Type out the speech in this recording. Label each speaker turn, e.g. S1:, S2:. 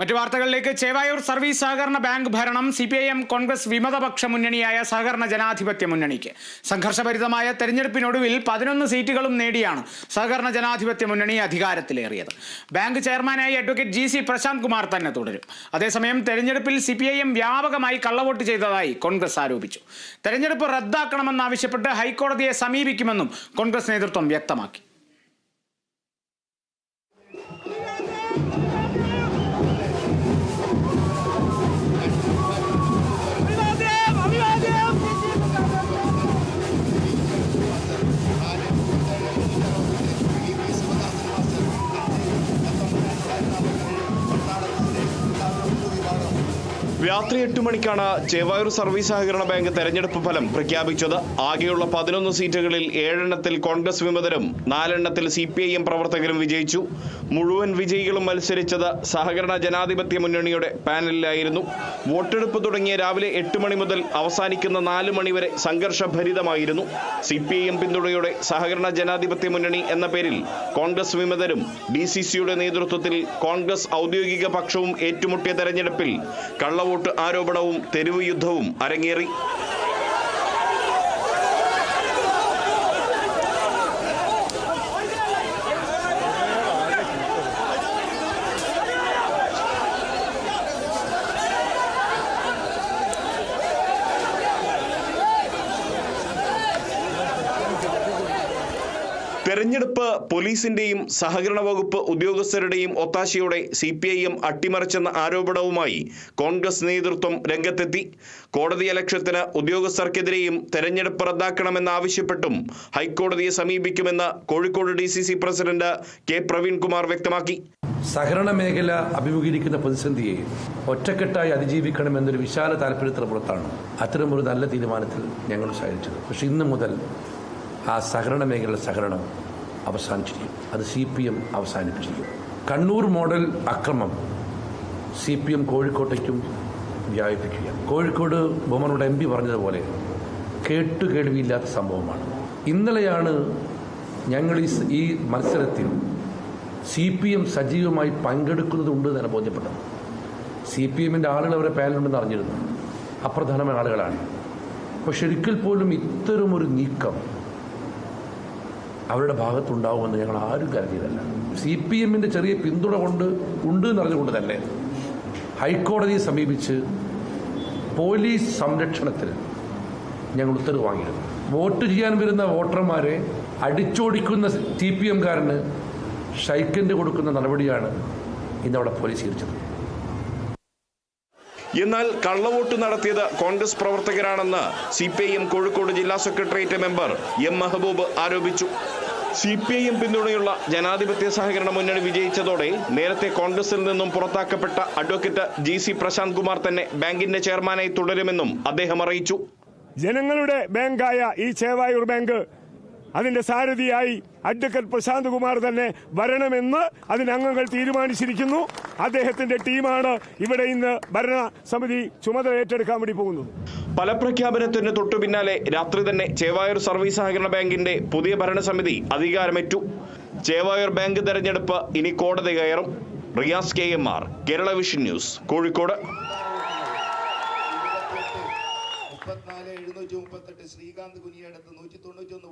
S1: മറ്റു വാർത്തകളിലേക്ക് ചേവായൂർ സർവീസ് സഹകരണ ബാങ്ക് ഭരണം C P I M Congress വിമതപക്ഷ മുന്നണിയായ സഹകരണ ജനാധിപത്യ മുന്നണിക്ക്. സംഘർഷഭരിതമായ തെരഞ്ഞെടുപ്പിനൊടുവിൽ പതിനൊന്ന് സീറ്റുകളും നേടിയാണ് സഹകരണ ജനാധിപത്യ മുന്നണി അധികാരത്തിലേറിയത്. ബാങ്ക് ചെയർമാനായി advocate G C Prashanth Kumar തന്നെ തുടരും. അതേസമയം തെരഞ്ഞെടുപ്പിൽ സി പി ഐ എം വ്യാപകമായി കള്ളവോട്ട് ചെയ്തതായി കോൺഗ്രസ് ആരോപിച്ചു. തെരഞ്ഞെടുപ്പ് റദ്ദാക്കണമെന്നാവശ്യപ്പെട്ട് ഹൈക്കോടതിയെ സമീപിക്കുമെന്നും കോൺഗ്രസ് നേതൃത്വം വ്യക്തമാക്കി.
S2: രാത്രി എട്ട് മണിക്കാണ് ചേവായൂർ സർവീസ് സഹകരണ ബാങ്ക് തെരഞ്ഞെടുപ്പ് ഫലം പ്രഖ്യാപിച്ചത്. ആകെയുള്ള പതിനൊന്ന് സീറ്റുകളിൽ ഏഴെണ്ണത്തിൽ കോൺഗ്രസ് വിമതരും നാലെണ്ണത്തിൽ സി പി ഐ എം പ്രവർത്തകരും വിജയിച്ചു. മുഴുവൻ വിജയികളും മത്സരിച്ചത് സഹകരണ ജനാധിപത്യ മുന്നണിയുടെ പാനലിലായിരുന്നു. വോട്ടെടുപ്പ് തുടങ്ങിയ രാവിലെ എട്ട് മണി മുതൽ അവസാനിക്കുന്ന നാല് മണിവരെ സംഘർഷഭരിതമായിരുന്നു. സി പി ഐ എം പിന്തുണയോടെ സഹകരണ ജനാധിപത്യ മുന്നണി എന്ന പേരിൽ കോൺഗ്രസ് വിമതരും ഡി സി സിയുടെ നേതൃത്വത്തിൽ കോൺഗ്രസ് ഔദ്യോഗിക പക്ഷവും ഏറ്റുമുട്ടിയ തെരഞ്ഞെടുപ്പിൽ കള്ളവോട്ട് ആരോപണവും തെരുവ് യുദ്ധവും അരങ്ങേറി തെരഞ്ഞെടുപ്പ് പോലീസിന്റെയും സഹകരണ വകുപ്പ് ഉദ്യോഗസ്ഥരുടെയും ഒത്താശയോടെ സി പി ഐ എം അട്ടിമറിച്ചെന്ന ആരോപണവുമായി കോൺഗ്രസ് നേതൃത്വം രംഗത്തെത്തി. കോടതി അലക്ഷ്യത്തിന് ഉദ്യോഗസ്ഥർക്കെതിരെയും തെരഞ്ഞെടുപ്പ് റദ്ദാക്കണമെന്നാവശ്യപ്പെട്ടും ഹൈക്കോടതിയെ സമീപിക്കുമെന്ന് Kozhikode D C C president K Praveenkumar വ്യക്തമാക്കി.
S3: സഹകരണ മേഖല അഭിമുഖീകരിക്കുന്ന പ്രതിസന്ധിയെ ഒറ്റക്കെട്ടായി അതിജീവിക്കണമെന്നൊരു വിശാല താല്പര്യത്തിന് പുറത്താണ് അത്തരമൊരു നല്ല തീരുമാനത്തിൽ ഞങ്ങൾ സഹായിച്ചത് പക്ഷെ ഇന്ന് മുതൽ ആ സഹകരണ മേഖലയുടെ സഹകരണം അവസാനിച്ചിരിക്കും. അത് സി പി എം അവസാനിപ്പിച്ചിരിക്കും. കണ്ണൂർ മോഡൽ അക്രമം സി പി എം കോഴിക്കോട്ടേക്കും വ്യാപിപ്പിക്കുക. കോഴിക്കോട് ബൊമ്മനോട് എം പി പറഞ്ഞതുപോലെ കേട്ടുകേൾവിയില്ലാത്ത സംഭവമാണ്. ഇന്നലെയാണ് ഞങ്ങൾ ഈ ഈ മത്സരത്തിൽ സി പി എം സജീവമായി പങ്കെടുക്കുന്നതുണ്ട് എന്നാണ് ബോധ്യപ്പെട്ടത്. സി പി എമ്മിന്റെ ആളുകൾ അവരെ പാനലുണ്ടെന്ന് അറിഞ്ഞിരുന്നു. അപ്രധാനമായ ആളുകളാണ്. പക്ഷെ ഒരിക്കൽ പോലും ഇത്തരമൊരു നീക്കം അവരുടെ ഭാഗത്തുണ്ടാവുമെന്ന് ഞങ്ങൾ ആരും കരുതിയതല്ല. സി പി എമ്മിന്റെ ചെറിയ പിന്തുണ കൊണ്ട് ഉണ്ട് എന്നറിഞ്ഞുകൊണ്ട് തന്നെ ഹൈക്കോടതിയെ സമീപിച്ച് പോലീസ് സംരക്ഷണത്തിന് ഞങ്ങൾ ഉത്തരവ് വാങ്ങിയിരുന്നു. വോട്ട് ചെയ്യാൻ വരുന്ന വോട്ടർമാരെ അടിച്ചോടിക്കുന്ന ടി പി എംകാരന് ഷൈക്കന്റ് കൊടുക്കുന്ന നടപടിയാണ് ഇന്നവിടെ പോലീസ് സ്വീകരിച്ചത്.
S2: എന്നാൽ കള്ളവോട്ട് നടത്തിയത് കോൺഗ്രസ് പ്രവർത്തകരാണെന്ന് സി കോഴിക്കോട് ജില്ലാ സെക്രട്ടേറിയറ്റ് മെമ്പർ എം മെഹബൂബ് ആരോപിച്ചു. സി പി ഐ എം പിന്തുണയുള്ള ജനാധിപത്യ സഹകരണ മുന്നണി വിജയിച്ചതോടെ നേരത്തെ കോൺഗ്രസിൽ നിന്നും പുറത്താക്കപ്പെട്ട advocate G C Prashanth Kumar തന്നെ ബാങ്കിന്റെ ചെയർമാനായി തുടരുമെന്നും അദ്ദേഹം അറിയിച്ചു.
S4: ജനങ്ങളുടെ ബാങ്കായ ഈ ചേവായൂർ ബാങ്ക് അതിന്റെ സാരഥിയായി അഡ്വക്കേറ്റ് പ്രശാന്ത് കുമാർ തന്നെ വരണമെന്ന് അതിന് അംഗങ്ങൾ തീരുമാനിച്ചിരിക്കുന്നു. അദ്ദേഹത്തിന്റെ ടീമാണ് ഇവിടെ ഇന്ന് ഭരണ സമിതി ചുമതല ഏറ്റെടുക്കാൻ വേണ്ടി പോകുന്നത്.
S2: ഫലപ്രഖ്യാപനത്തിന് തൊട്ടു പിന്നാലെ രാത്രി തന്നെ ചേവായൂർ സർവീസ് സഹകരണ ബാങ്കിന്റെ പുതിയ ഭരണസമിതി അധികാരമേറ്റു. ചേവായൂർ ബാങ്ക് തെരഞ്ഞെടുപ്പ് ഇനി കോടതി കയറും. Riyas K M R Kerala vision news Kozhikode.
S5: മുപ്പത്തിനാല് എഴുന്നൂറ്റി മുപ്പത്തെട്ട് ശ്രീകാന്ത് കുനിയടുത്ത് നൂറ്റി തൊണ്ണൂറ്റി ഒന്ന്